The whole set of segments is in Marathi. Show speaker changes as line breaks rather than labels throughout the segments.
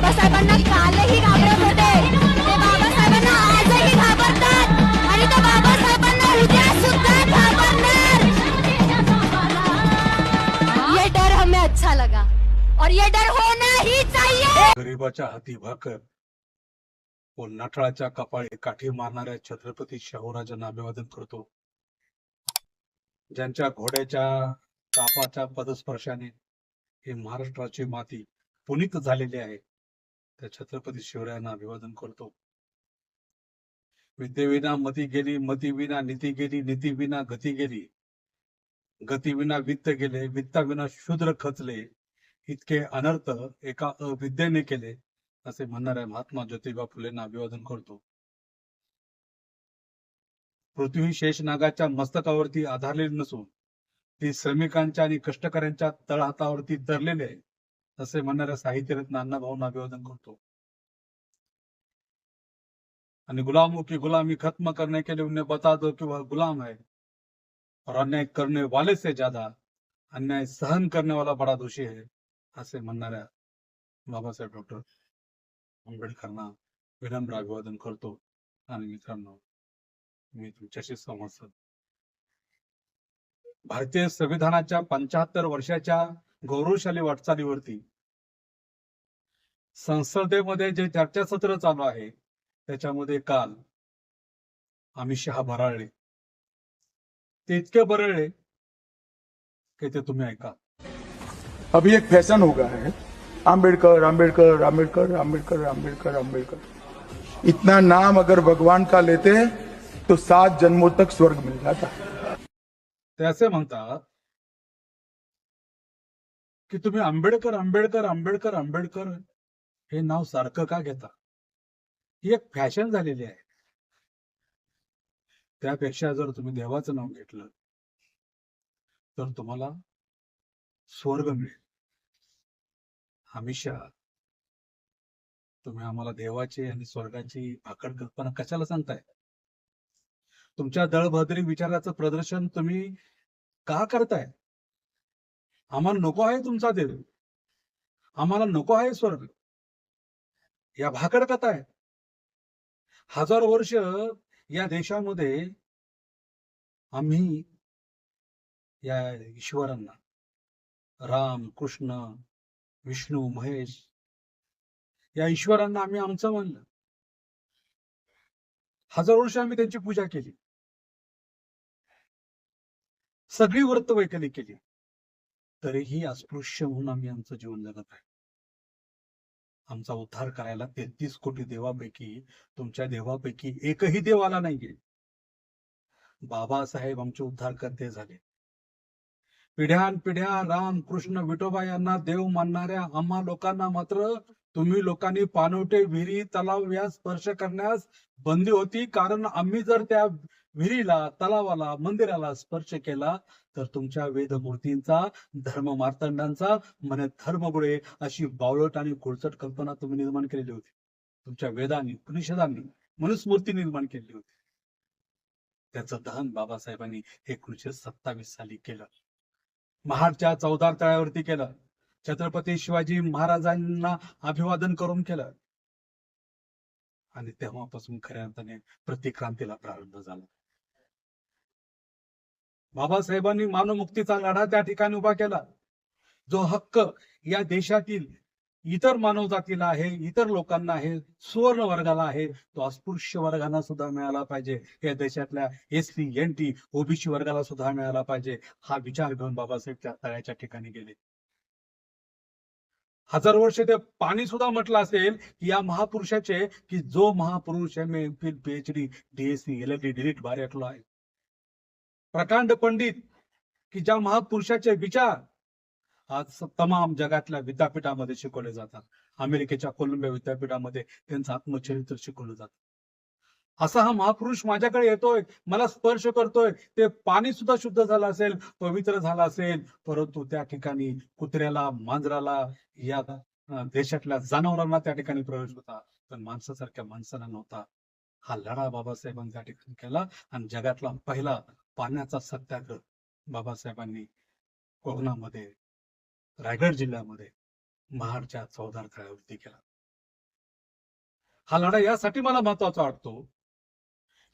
बाबासाहेबांना कालही घाबरत होते. ते बाबासाहेबांना आजही घाबरतात. आणि ते बाबासाहेबांना उद्या सुद्धा घाबरणार. ये डर हमें अच्छा लगा और ये डर होना ही चाहिए.
गरीबाच्या हाती भाकर व नाठाळाच्या कपाळी काठी मारणाऱ्या छत्रपती शाहूराजांना अभिवादन करतो. ज्यांच्या घोड्याच्या तापाच्या पदस्पर्शाने ही महाराष्ट्राची माती पुनित झालेली आहे. त्या छत्रपती शिवरायांना अभिवादन करतो. विद्येविना मती गेली मती विना नीती गेली नीती विना गती गेली गतीविना वित्त गेले वित्ताविना शूद्र खचले इतके अनर्थ एका अविद्येने केले असे म्हणणाऱ्या महात्मा ज्योतिबा फुलेंना अभिवादन करतो. पृथ्वी शेषनागाच्या मस्तकावरती आधारलेली नसून ती श्रमिकांच्या आणि कष्टकऱ्यांच्या तळहातावरती धरलेली आहे असे म्हणणाऱ्या साहित्यरत्न अण्णाभाऊंना अभिवादन करतो. आणि गुलामों हो की गुलामी खत्म करने के लिए उन्हें बता दो कि वह गुलाम है और अन्याय करने वाले से ज्यादा अन्याय सहन करने वाला बडा दोषी है असे म्हणणाऱ्या बाबासाहेब डॉक्टर आंबेडकरांना विनम्र अभिवादन करतो. आणि मित्रांनो मी तुमच्याशी संवाद साधतो भारतीय संविधानाच्या पंचाहत्तर वर्षाच्या गौरवशाली वाटचालीवरती संसदेमध्ये जे चर्चासत्र चालू आहे त्याच्यामध्ये काल अमित शहा भराळले. ते इतके बरळले की ते तुम्ही ऐका.
अभी एक फैशन हो गया है. आम्बेडकर आम्बेडकर आम्बेडकर आम्बेडकर आम्बेडकर आम्बेडकर इतना नाम अगर भगवान का लेते तो सात जन्मों तक स्वर्ग मिल जाता.
ते असे म्हणतात की तुम्ही आंबेडकर आंबेडकर आंबेडकर आंबेडकर हे नाव सारखं का घेता? ही एक फॅशन झालेली आहे. त्यापेक्षा जर तुम्ही देवाचं नाव घेतलं तर तुम्हाला स्वर्ग मिळेल. हमेशा तुम्ही आम्हाला देवाची आणि स्वर्गाची भाकड कल्पना कशाला सांगताय? तुमच्या दळभद्री विचाराचं प्रदर्शन तुम्ही का करताय? आम्हाला नको आहे तुमचा देव. आम्हाला नको आहे स्वर्ग. या भाकड कथा आहे हजार वर्ष या देशामध्ये आम्ही या ईश्वरांना राम कृष्ण विष्णू महेश या ईश्वरांना आम्ही आमचं मानलं. हजार वर्ष आम्ही त्यांची पूजा केली. सगळी व्रत वैकली केली. तरीही अस्पृश्य म्हणून आम्ही आमचं जीवन जगत आहे. आमचा उद्धार करायला तेहतीस कोटी देवापैकी तुमच्या देवापैकी एकही देव आला नाहीये. बाबासाहेब आमचे उद्धार करते झाले. पिढ्यान पिढ्या राम कृष्ण विठोबा यांना देव मानणाऱ्या आम्हा लोकांना मात्र तुम्ही लोकांनी पानोटे विहिरी तलाव या स्पर्श करण्यास बंदी होती. कारण आम्ही जर त्या विहिरीला तलावाला मंदिराला स्पर्श केला तर तुमच्या वेदमूर्तींचा धर्म मार्तंडांचा मन धर्मगुळे अशी बावळट आणि कुळचट कल्पना तुम्ही निर्माण केलेली होती. तुमच्या वेदांनी उपनिषदांनी मनुस्मूर्ती निर्माण केली होती. त्याचं दहन बाबासाहेबांनी एकोणीशे सत्तावीस साली केलं. महाडच्या चौदार तळ्यावरती केलं. छत्रपती शिवाजी महाराजांना अभिवादन करून केलं. आणि तेव्हापासून खऱ्या अर्थाने प्रतिक्रांतीला प्रारंभ झाला. बाबासाहेबांनी मानवमुक्तीचा लढा त्या ठिकाणी उभा केला. जो हक्क या देशातील इतर मानव जातीला आहे इतर लोकांना आहे सुवर्ण वर्गाला आहे तो अस्पृश्य वर्गांना सुद्धा मिळाला पाहिजे. या देशातल्या S C N T OBC वर्गाला सुद्धा मिळाला पाहिजे. हा विचार घेऊन बाबासाहेब त्या तळ्याच्या ठिकाणी गेले. हजार वर्ष ते पाणी सुद्धा म्हटलं असेल की या महापुरुषाचे की जो महापुरुष M M Phil PhD DSc L L D DLitt बाहेर आहे. प्रकांड पंडित की ज्या महापुरुषाचे विचार आज तमाम जगातल्या विद्यापीठामध्ये शिकवले जातात. अमेरिकेच्या कोलंबिया विद्यापीठामध्ये त्यांचं आत्मचरित्र शिकवलं जात. असा हा महापुरुष माझ्याकडे येतोय मला स्पर्श करतोय. ते पाणी सुद्धा शुद्ध झालं असेल पवित्र झालं असेल परंतु त्या ठिकाणी कुत्र्याला मांजराला या देशातल्या जनावरांना त्या ठिकाणी प्रवेश होता. पण माणसासारख्या माणसाला नव्हता. हा लढा बाबासाहेबांनी त्या ठिकाणी केला आणि जगातला पहिला पाण्याचा सत्याग्रह बाबासाहेबांनी कोकणामध्ये रायगड जिल्ह्यामध्ये महाडच्या चौदार तळ्यावरती केला. हा लढा यासाठी मला महत्त्वाचा वाटतो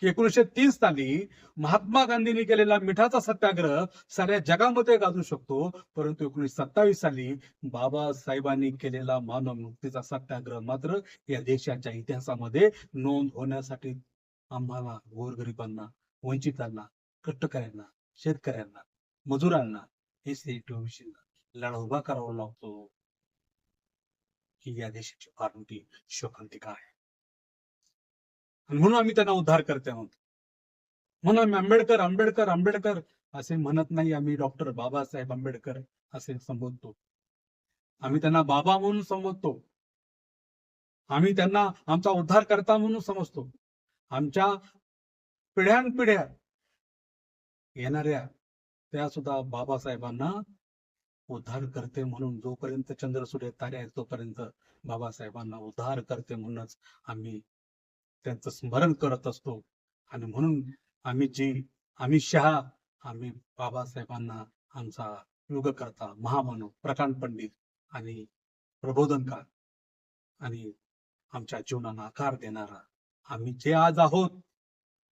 की एकोणीशे तीस साली महात्मा गांधींनी केलेला मिठाचा सत्याग्रह साऱ्या जगामध्ये गाजू शकतो परंतु एकोणीशे सत्तावीस साली बाबासाहेबांनी केलेला मानव मुक्तीचा सत्याग्रह मात्र या देशाच्या इतिहासामध्ये नोंद होण्यासाठी आम्हाला गोरगरिबांना वंचितांना कष्टकऱ्यांना शेतकऱ्यांना मजुरांना हे लढा उभा करावा लागतो. ही या देशाची फार मोठी शोकांतिका आहे. म्हणून आम्ही त्यांना उद्धार करते आहोत. म्हणून आम्ही आंबेडकर आंबेडकर आंबेडकर असे म्हणत नाही. आम्ही डॉक्टर बाबासाहेब आंबेडकर असे संबोधतो. आम्ही त्यांना बाबा म्हणून संबोधतो. आम्ही त्यांना आमचा उद्धार करता म्हणून समजतो. आमच्या पिढ्यानपिढ्या येणाऱ्या त्या सुद्धा बाबासाहेबांना उद्धार करते म्हणून जोपर्यंत चंद्र सूर्य तारे आहेत तोपर्यंत बाबासाहेबांना उद्धार करते म्हणूनच आम्ही त्यांचं स्मरण करत असतो. आणि म्हणून आम्ही जी आम्ही शहा आम्ही बाबासाहेबांना आमचा युगकर्ता महामानव प्रकांड पंडित आणि प्रबोधनकार आणि आमच्या जीवनाला आकार देणारा आम्ही जे आज आहोत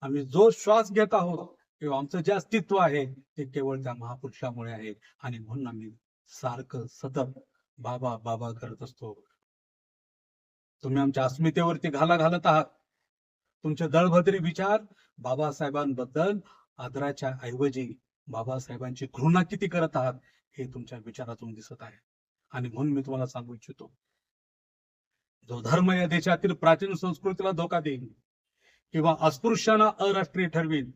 आम्ही जो श्वास घेत आहोत किंवा आमचं जे अस्तित्व आहे ते केवळ त्या महापुरुषामुळे आहे. आणि म्हणून आम्ही सारखं सतत बाबा बाबा करत असतो. तुम्ही आमच्या अस्मितेवरती घाला घालत आहात. तुमचे दळभद्री विचार बाबासाहेबांबद्दल आदराच्या ऐवजी बाबासाहेबांची घृणा किती करत आहात हे तुमच्या विचारातून दिसत आहे. आणि म्हणून मी तुम्हाला सांगू इच्छितो. जो धर्म या देशातील प्राचीन संस्कृतीला धोका देईल किंवा अस्पृश्यांना अराष्ट्रीय ठरवीन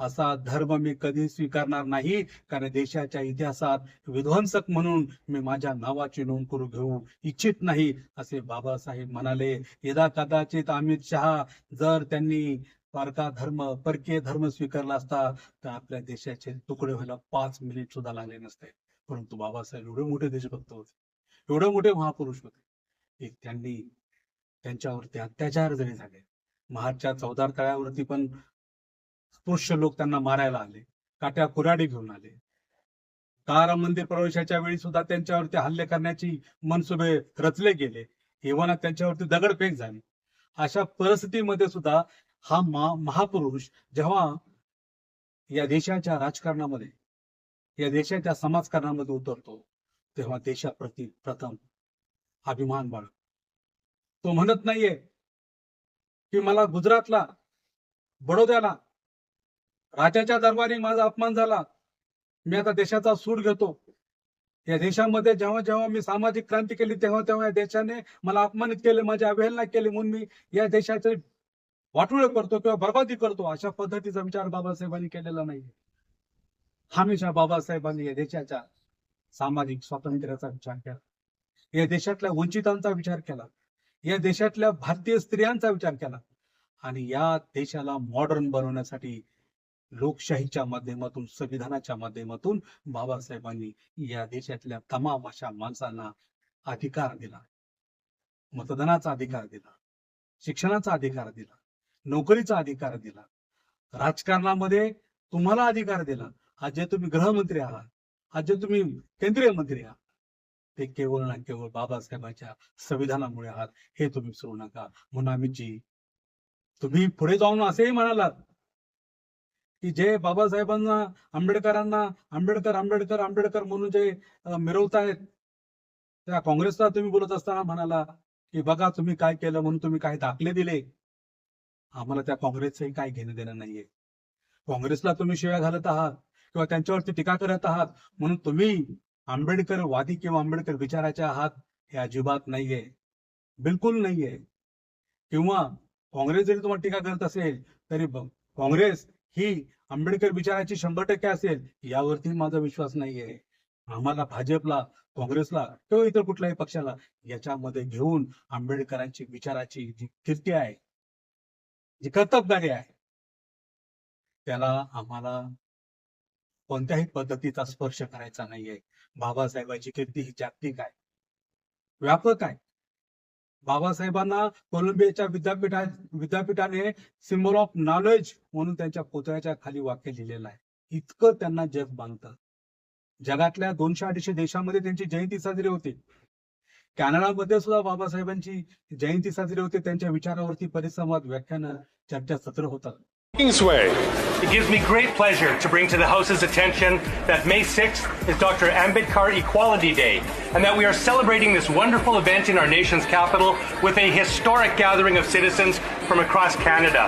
असा धर्म मी कधी स्वीकारणार नाही कारण देशाच्या इतिहासात विध्वंसक म्हणून मी माझ्या नावाची नोंद करू घेऊ इच्छित नाही असे बाबासाहेब म्हणाले. यदा कदाचित अमित शहा जर त्यांनी पारका धर्म परकीय धर्म स्वीकारला असता तर आपल्या देशाचे तुकडे व्हायला पाच मिनिट सुद्धा लागले नसते. परंतु बाबासाहेब एवढे मोठे देशभक्त होते एवढे मोठे महापुरुष होते त्यांनी त्यांच्यावरती अत्याचार जरी झाले महाडच्या चौदार तळ्यावरती पण स्पृश्य लोक त्यांना मारायला आले. काट्या कुऱ्हाडी घेऊन आले. तारा मंदिर प्रवेशाच्या वेळी सुद्धा त्यांच्यावरती हल्ले करण्याची मनसुबे रचले गेले. एव्हाना त्यांच्यावरती दगडफेक झाली. अशा परिस्थितीमध्ये सुद्धा हा मा महापुरुष जेव्हा या देशाच्या राजकारणामध्ये या देशाच्या समाजकारणामध्ये उतरतो तेव्हा देशाप्रती प्रथम अभिमान बाळग तो म्हणत नाहीये की मला गुजरातला बडोद्याला राजाच्या दरबारी माझा अपमान झाला. मी आता देशाचा सूड घेतो. या देशामध्ये जेव्हा जेव्हा मी सामाजिक क्रांती केली तेव्हा तेव्हा या देशाने मला अपमानित केले माझी अवहेलना केली म्हणून मी या देशाचे वाटोळे करतो किंवा बर्बादी करतो. अशा पद्धतीचा विचार बाबासाहेबांनी केलेला नाही. हमेशा बाबासाहेबांनी या देशाच्या सामाजिक स्वातंत्र्याचा विचार केला. या देशातल्या वंचितांचा विचार केला. या देशातल्या भारतीय स्त्रियांचा विचार केला. आणि या देशाला मॉडर्न बनवण्यासाठी लोकशाहीच्या माध्यमातून संविधानाच्या माध्यमातून बाबासाहेबांनी या देशातल्या तमाम अशा माणसांना अधिकार दिला. मतदानाचा अधिकार दिला. शिक्षणाचा अधिकार दिला. नोकरीचा अधिकार दिला. राजकारणामध्ये तुम्हाला अधिकार दिला. आज जे तुम्ही गृहमंत्री आहात आज जे तुम्ही केंद्रीय मंत्री आहात ते केवळ ना केवळ बाबासाहेबांच्या संविधानामुळे आहात हे तुम्ही विसरू नका. म्हणून आम्ही जी तुम्ही पुढे जाऊन असेही म्हणालात की जे बाबासाहेबांना आंबेडकरांना आंबेडकर आंबेडकर आंबेडकर म्हणून जे मिरवतायत त्या काँग्रेसला तुम्ही बोलत असताना म्हणाला की बघा तुम्ही काय केलं म्हणून तुम्ही काय दाखले दिले. आम्हाला त्या काँग्रेसचंही काय घेणं देणं नाहीये. काँग्रेसला तुम्ही शिव्या घालत आहात किंवा त्यांच्यावरती टीका करत आहात म्हणून तुम्ही आंबेडकर वादी किंवा आंबेडकर विचाराचे आहात हे अजिबात नाहीये. बिलकुल नाहीये. किंवा काँग्रेस जरी तुम्हाला टीका करत असेल तरी काँग्रेस ही आंबेडकर विचाराची शंभर टक्के असेल यावरती माझा विश्वास नाहीये. आम्हाला भाजपला काँग्रेसला किंवा इतर कुठल्याही पक्षाला याच्यामध्ये घेऊन आंबेडकरांची विचाराची जी कीर्ती आहे जी कर्तबगारी आहे त्याला आम्हाला कोणत्याही पद्धतीचा स्पर्श करायचा नाहीये. बाबासाहेबांची कीर्ती ही जागतिक आहे व्यापक आहे. बाबासाहेबांना कोलंबियाच्या विद्यापीठा विद्यापीठाने सिम्बॉल ऑफ नॉलेज म्हणून त्यांच्या पुतळ्याच्या खाली वाक्य लिहिलेलं आहे. इतकं त्यांना जग मानतं. जगातल्या दोनशे अडीचशे देशांमध्ये त्यांची जयंती साजरी होते. कॅनडामध्ये सुद्धा बाबासाहेबांची जयंती साजरी होते. त्यांच्या विचारावरती परिसंवाद व्याख्यान चर्चा सत्र होतात.
Kingsway.
It gives me great pleasure to bring to the House's attention that May 6th is Dr. Ambedkar Equality Day, and that we are celebrating this wonderful event in our nation's capital with a historic gathering of citizens from across Canada.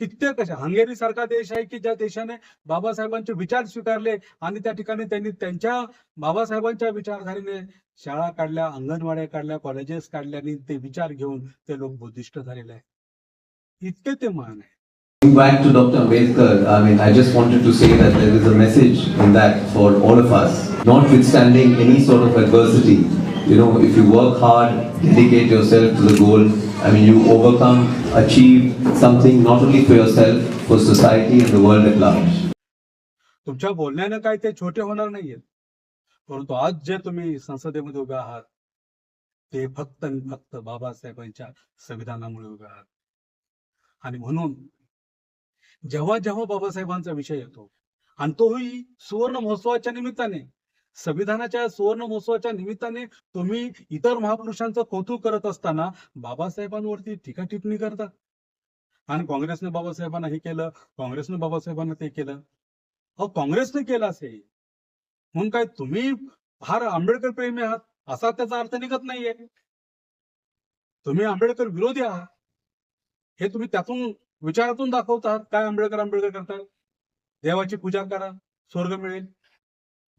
कित्येक अशा हंगेरी सारखा देश आहे की ज्या देशाने बाबासाहेबांचे विचार स्वीकारले आणि त्या ठिकाणी त्यांनी त्यांच्या बाबासाहेबांच्या विचारधारेने शाळा काढल्या अंगणवाड्या काढल्या कॉलेजेस काढल्या आणि ते विचार घेऊन ते लोक बुद्धिस्ट झालेले आहे इतके ते महान आहे
back to Dr. Ambedkar, I mean, I just wanted to say that there is a message in that for all of us. Notwithstanding any sort of adversity, you know, if you work hard, dedicate yourself to the goal, I mean, you overcome, achieve something not only for yourself, for society and the world at large.
तुमच्या बोलण्यानं काय ते छोटे होणार नाहीयेत परंतु आज जे तुम्ही संसदेमध्ये उभे आहात ते फक्त आणि फक्त बाबासाहेबांच्या संविधानामुळे उभे आहात आणि म्हणून जेव्हा जेव्हा बाबासाहेबांचा विषय येतो आणि तोही सुवर्ण महोत्सवाच्या निमित्ताने संविधानाच्या सुवर्ण महोत्सवाच्या निमित्ताने तुम्ही इतर महापुरुषांचं कौतुक करत असताना बाबासाहेबांवरती टीका टिप्पणी करता. आणि काँग्रेसने बाबासाहेबांना हे केलं काँग्रेसने बाबासाहेबांना ते केलं. अहो काँग्रेसने केलं असेल. म्हणून काय तुम्ही फार आंबेडकर प्रेमी आहात असा त्याचा अर्थ निघत नाहीये. तुम्ही आंबेडकर विरोधी आहात. हे तुम्ही त्यातून विचारातून दाखवतात काय आंबेडकर आंबेडकर करतात? देवाची पूजा करा स्वर्ग मिळेल.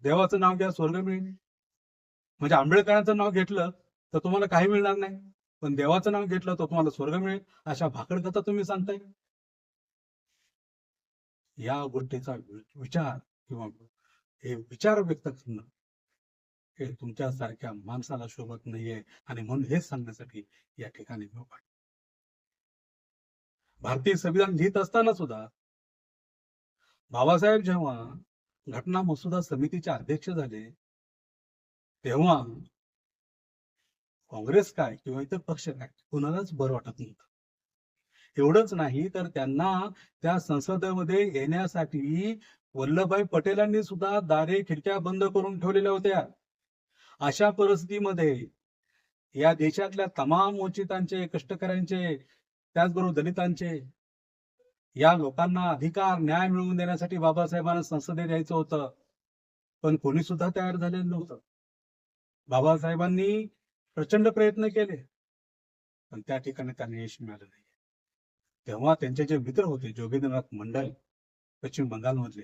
देवाचं नाव घ्या स्वर्ग मिळेल. म्हणजे आंबेडकरांचं नाव घेतलं तर तुम्हाला काही मिळणार नाही. पण देवाचं नाव घेतलं तर तुम्हाला स्वर्ग मिळेल. अशा भाकड कथा तुम्ही सांगताय? या गोष्टीचा विचार किंवा हे विचार व्यक्त करणं हे तुमच्यासारख्या माणसाला शोभत नाहीये. आणि म्हणून हेच सांगण्यासाठी या ठिकाणी मी भारतीय संविधान लिहित असताना सुद्धा बाबासाहेब जेव्हा घटना मसुदा समितीचे अध्यक्ष झाले तेव्हा काँग्रेस काय किंवा इतर पक्ष काय कुणालाच बरं वाटत नव्हतं. एवढंच नाही तर त्यांना त्या संसदेमध्ये येण्यासाठी वल्लभभाई पटेलांनी सुद्धा दारे खिडक्या बंद करून ठेवलेल्या होत्या. अशा परिस्थितीमध्ये या देशातल्या तमाम वंचितांचे कष्टकऱ्यांचे त्याचबरोबर दलितांचे. या लोकांना अधिकार न्याय मिळवून देण्यासाठी बाबासाहेबांना संसदेत यायचं होतं. पण कोणी सुद्धा तयार झालेलं नव्हतं. बाबासाहेबांनी प्रचंड प्रयत्न केले. पण त्या ठिकाणी त्यांना यश मिळालं नाही. तेव्हा त्यांचे जे मित्र होते जोगेंद्रनाथ मंडल पश्चिम बंगालमधले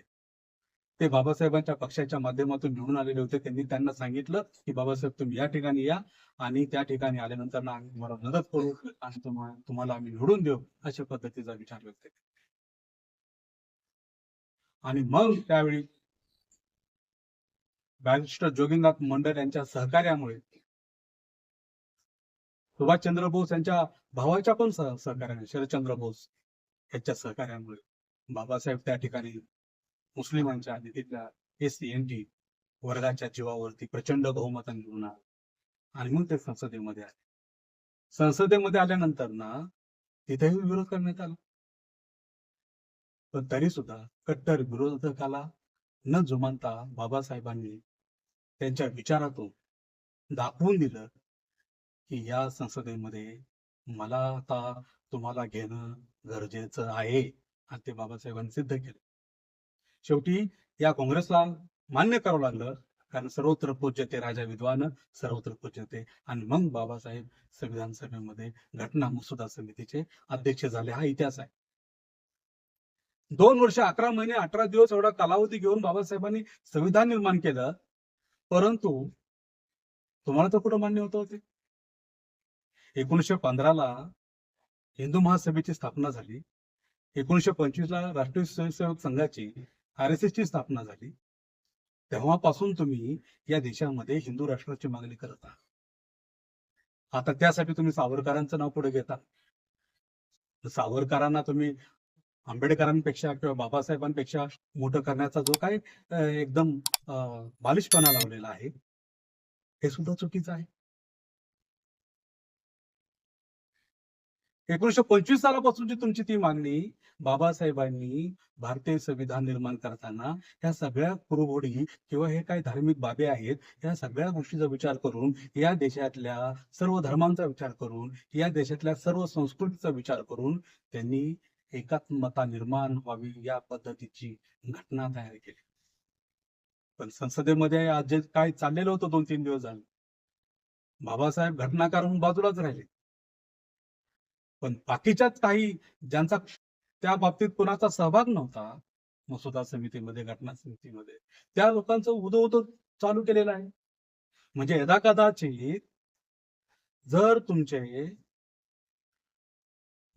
ते बाबासाहेबांच्या पक्षाच्या माध्यमातून निवडून आलेले होते. त्यांनी त्यांना सांगितलं की बाबासाहेब तुम्ही या ठिकाणी या आणि त्या ठिकाणी आल्यानंतर ना आम्ही तुम्हाला मदत करू आणि तुम्हाला आम्ही निवडून देऊ अशा पद्धतीचा विचार व्यक्त आणि मग त्यावेळी बॅरिस्टर जोगीनाथ मंडल यांच्या सहकार्यामुळे सुभाषचंद्र बोस यांच्या भावाच्या पण सह- सहकार्याने शरदचंद्र बोस यांच्या सहकार्यामुळे बाबासाहेब त्या ठिकाणी मुस्लिमांच्या आणि तिथल्या एस सी एन टी वर्गाच्या जीवावरती प्रचंड बहुमतान घेऊन आले. आणि मग ते संसदेमध्ये आले. संसदेमध्ये आल्यानंतर ना तिथेही विरोध करण्यात आला. पण तरी सुद्धा कट्टर विरोधकाला न जुमानता बाबासाहेबांनी त्यांच्या विचारातून दाखवून दिलं की या संसदेमध्ये मला आता तुम्हाला घेणं गरजेचं आहे. आणि ते बाबासाहेबांनी सिद्ध केलं. शेवटी या काँग्रेसला मान्य करावं लागलं. कारण सर्वत्र पूज्यते राजा विद्वान सर्वत्र पूज्यते आणि मग बाबासाहेब संविधान सभेमध्ये घटना मसुदा समितीचे अध्यक्ष झाले. हा इतिहास आहे. दोन वर्ष अकरा महिने अठरा दिवस एवढा कालावधी घेऊन बाबासाहेबांनी संविधान निर्माण केलं. परंतु तुम्हाला तर कुठं मान्य होत होते एकोणीसशे पंधराला हिंदू महासभेची स्थापना झाली. एकोणीसशे पंचवीस ला राष्ट्रीय स्वयंसेवक संघाची आर एस ची स्थापना झाली. तेव्हापासून तुम्ही या देशामध्ये हिंदू राष्ट्राची मागणी करत आहात. आता त्यासाठी तुम्ही सावरकरांचं नाव पुढे घेता. सावरकरांना तुम्ही आंबेडकरांपेक्षा किंवा बाबासाहेबांपेक्षा मोठं करण्याचा जो काही एकदम बालिशपणा लावलेला आहे हे सुद्धा चुकीचं आहे. एकोणीसशे पंचवीस सालापासूनची तुमची ती मागणी बाबासाहेबांनी भारतीय संविधान निर्माण करताना ह्या सगळ्या कुरुघोडी किंवा हे काही धार्मिक बाबी आहेत या सगळ्या गोष्टीचा विचार करून या देशातल्या सर्व धर्मांचा विचार करून या देशातल्या सर्व संस्कृतीचा विचार करून त्यांनी एकात्मता निर्माण व्हावी या पद्धतीची घटना तयार केली. पण संसदेमध्ये आज जे काय चाललेलं होतं दोन तीन दिवस झाले बाबासाहेब घटनाकार म्हणून बाजूलाच राहिले. पण बाकीच्याच काही ज्यांचा त्या बाबतीत कोणाचा सहभाग नव्हता मसुदा समितीमध्ये घटना समितीमध्ये त्या लोकांचं उदो उदो चालू केलेलं आहे. म्हणजे यदा कदाचित जर तुमचे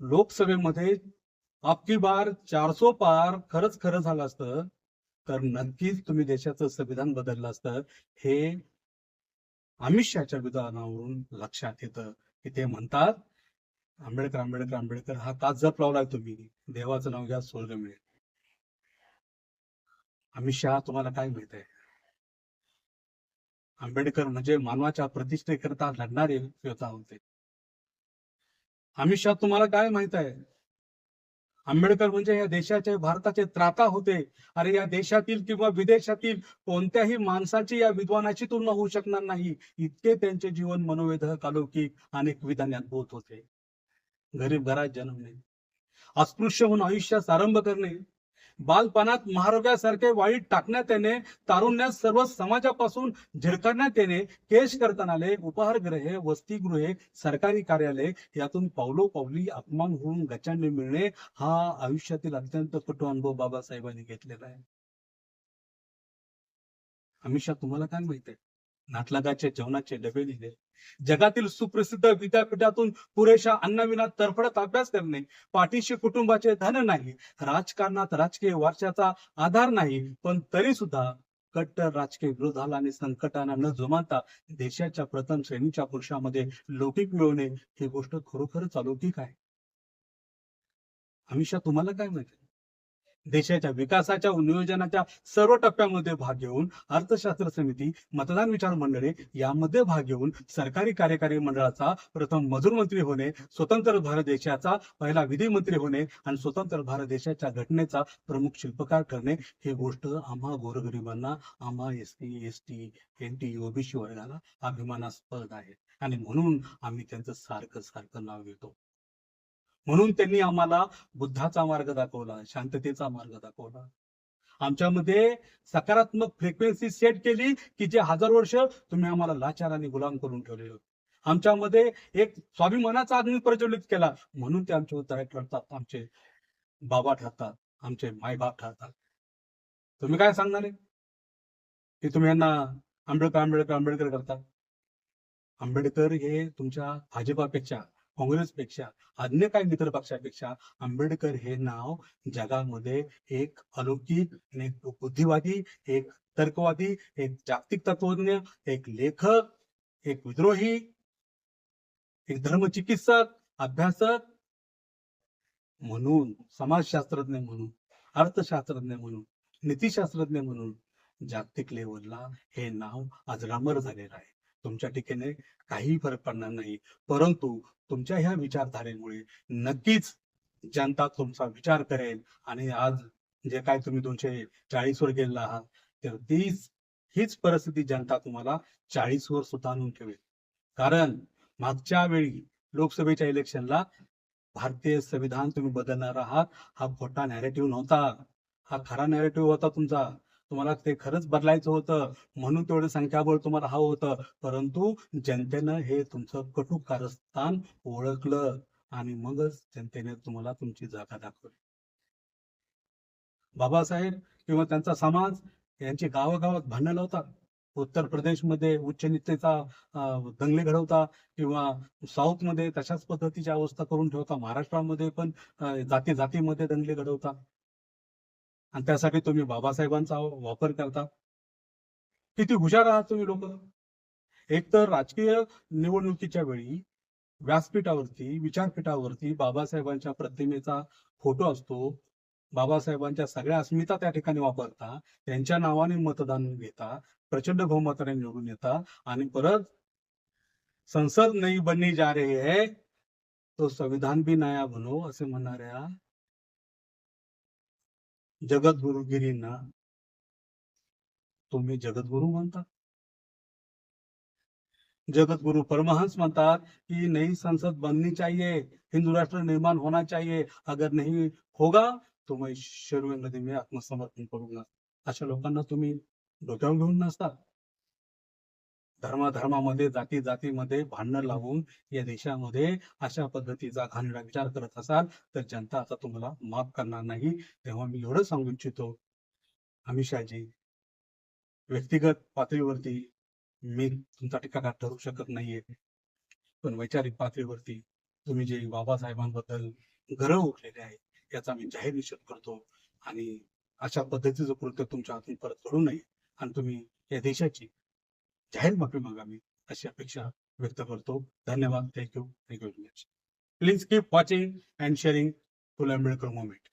लोकसभेमध्ये आपकी बार चारसो पार खरंच खरं झालं असतं तर नक्कीच तुम्ही देशाचं संविधान बदललं असतं हे अमित शहाच्या विधानावरून लक्षात येतं की ते म्हणतात आंबेडकर आंबेडकर आंबेडकर. हा का जप लावलाय तुम्ही. देवाचं नाव घ्या स्वर्ग मिळेल. अमित शहा तुम्हाला काय माहीत आहे? आंबेडकर म्हणजे मानवाच्या प्रतिष्ठेकरता लढणारे योद्धा होते. अमित शहा तुम्हाला काय माहीत आहे? आंबेडकर म्हणजे या देशाचे भारताचे त्राता होते. अरे या देशातील किंवा विदेशातील कोणत्याही माणसाची या विद्वानाची तुलना होऊ शकणार नाही. इतके त्यांचे जीवन मनोवेधक अलौकिक अनेक विधाने अद्भुत होते. गरीब घरात जन्मणे अस्पृश्य होऊन आयुष्यास आरंभ करणे. बालपणात महारोग्यासारखे वाईट टाकण्यात येणे. तारुण्यात सर्व समाजापासून झिरकण्यात येणे. केश कर्तनालय उपहारगृहे वसतिगृहे सरकारी कार्यालय यातून पावलो पावली अपमान होऊन गचांडे मिळणे हा आयुष्यातील अत्यंत कठोर अनुभव बाबासाहेबांनी घेतलेला आहे. अमिषा तुम्हाला काय माहीत आहे? नाटलागाच्या जेवणाचे डबे लिहिले जगातील सुप्रसिद्ध विद्यापीठातून पुरेशा अन्नाविना तरफडत अभ्यास करणे पाठीशी कुटुंबाचे धन नाही राजकारणात राजकीय वारशाचा आधार नाही पण तरी सुद्धा कट्टर राजकीय विरोधाला आणि संकटांना न जुमानता देशाच्या प्रथम श्रेणीच्या पुरुषामध्ये लौकिक मिळवणे ही गोष्ट खरोखरच अलौकिक आहे. हमेशा तुम्हाला काय माहिती देशाच्या विकासाच्या नियोजनाच्या सर्व टप्प्यामध्ये भाग घेऊन अर्थशास्त्र समिती मतदान विचार मंडळे यामध्ये भाग घेऊन सरकारी कार्यकारी मंडळाचा प्रथम मजूर मंत्री होणे स्वतंत्र भारत देशाचा पहिला विधी मंत्री होणे आणि स्वतंत्र भारत देशाच्या घटनेचा प्रमुख शिल्पकार करणे हे गोष्ट आम्हा गोरगरिबांना आम्हा S T S T N T OBC वर्गाला अभिमानास्पद आहे. आणि म्हणून आम्ही त्यांचं सारखं सारखं नाव घेतो. म्हणून त्यांनी आम्हाला बुद्धाचा मार्ग दाखवला शांततेचा मार्ग दाखवला. आमच्यामध्ये सकारात्मक फ्रिक्वेन्सी सेट केली की जे हजार वर्ष तुम्ही आम्हाला लाचार आणि गुलाम करून ठेवले होते. आमच्यामध्ये एक स्वाभिमानाचा अग्नी प्रज्वलित केला म्हणून ते आमचे ठरतात आमचे बाबा ठरतात आमचे मायबाप ठरतात. तुम्ही काय सांगणार आहे? की तुम्ही यांना आंबेडकर आंबेडकर आंबेडकर करता? आंबेडकर हे तुमच्या भाजपापेक्षा काँग्रेसपेक्षा अन्य काही मित्र पक्षापेक्षा आंबेडकर हे नाव जगामध्ये एक अलौकिक एक बुद्धिवादी एक तर्कवादी एक जागतिक तत्वज्ञ एक लेखक एक विद्रोही एक धर्मचिकित्सक अभ्यासक म्हणून समाजशास्त्रज्ञ म्हणून अर्थशास्त्रज्ञ म्हणून नीतीशास्त्रज्ञ म्हणून जागतिक लेवलला हे नाव अजरामर झालेलं आहे. तुमच्या टीकेने काहीही फरक पडणार नाही. परंतु तुमच्या ह्या विचारधारेमुळे नक्कीच जनता तुमचा विचार करेल आणि आज जे काय तुम्ही दोनशे चाळीस वर गेलेला आहात तर तीच हीच परिस्थिती जनता तुम्हाला चाळीस वर सुद्धा आणून ठेवेल. कारण मागच्या वेळी लोकसभेच्या इलेक्शनला भारतीय संविधान तुम्ही बदलणार आहात. हा खोटा नॅरेटिव्ह नव्हता. हा खरा नॅरेटिव्ह होता तुमचा. तुम्हाला ते खरंच बदलायचं होतं. म्हणून तेवढं संख्याबळ तुम्हाला हवं होतं. परंतु जनतेनं हे तुमचं कटू कारस्थान ओळखलं आणि मगच जनतेने तुम्हाला तुमची जागा दाखवली. बाबासाहेब किंवा त्यांचा समाज यांची गावागावात भांडणं लावतात. उत्तर प्रदेशमध्ये उच्च नीतेचा दंगले घडवता किंवा साऊथमध्ये तशाच पद्धतीची अवस्था करून ठेवता महाराष्ट्रामध्ये पण जाती जातीमध्ये दंगले घडवता आणि त्यासाठी तुम्ही बाबासाहेबांचा वापर करता. किती हुशार आहात तुम्ही लोक. एक तर राजकीय निवडणुकीच्या वेळी व्यासपीठावरती विचारपीठावरती बाबासाहेबांच्या प्रतिमेचा फोटो असतो. बाबासाहेबांच्या सगळ्या अस्मिता त्या ठिकाणी वापरता. त्यांच्या नावाने मतदान घेता प्रचंड बहुमताने निवडून येता आणि परत संसद नाही बननी जा रही है तो संविधान भी नया बनो असे म्हणणाऱ्या जगद्गुरुगिरींना तुम्ही जगद्गुरु म्हणता? जगतगुरु परमहंस म्हणतात कि नई संसद बननी चाहिए, हिंदू राष्ट्र निर्माण होना चाहिए, अगर नहीं होगा तो मैं शेरवे नदी में आत्मसमर्पण करूँगा. अशा लोकांना तुम्ही डोक्यावर घेऊन नसता. धर्माधर्मामध्ये जाती जातीमध्ये भांडणं लावून या देशामध्ये अशा पद्धतीचा घाणेरडा विचार करत असाल तर जनता आता तुम्हाला माफ करणार नाही. तेव्हा मी एवढं सांगू इच्छितो अमिषाजी व्यक्तिगत पातळीवरती मी तुमचा टीकाकार ठरू शकत नाहीये. पण वैचारिक पातळीवरती तुम्ही जे बाबासाहेबांबद्दल गर्व उठलेले आहे याचा मी जाहीर निषेध करतो. आणि अशा पद्धतीचं कृत्य तुमच्या हातून परत घडू नये. आणि तुम्ही या देशाची जाहीर माफी मागावी अशी अपेक्षा व्यक्त करतो. धन्यवाद. Thank you thank you very much please keep watching and sharing Phule Ambedkar movement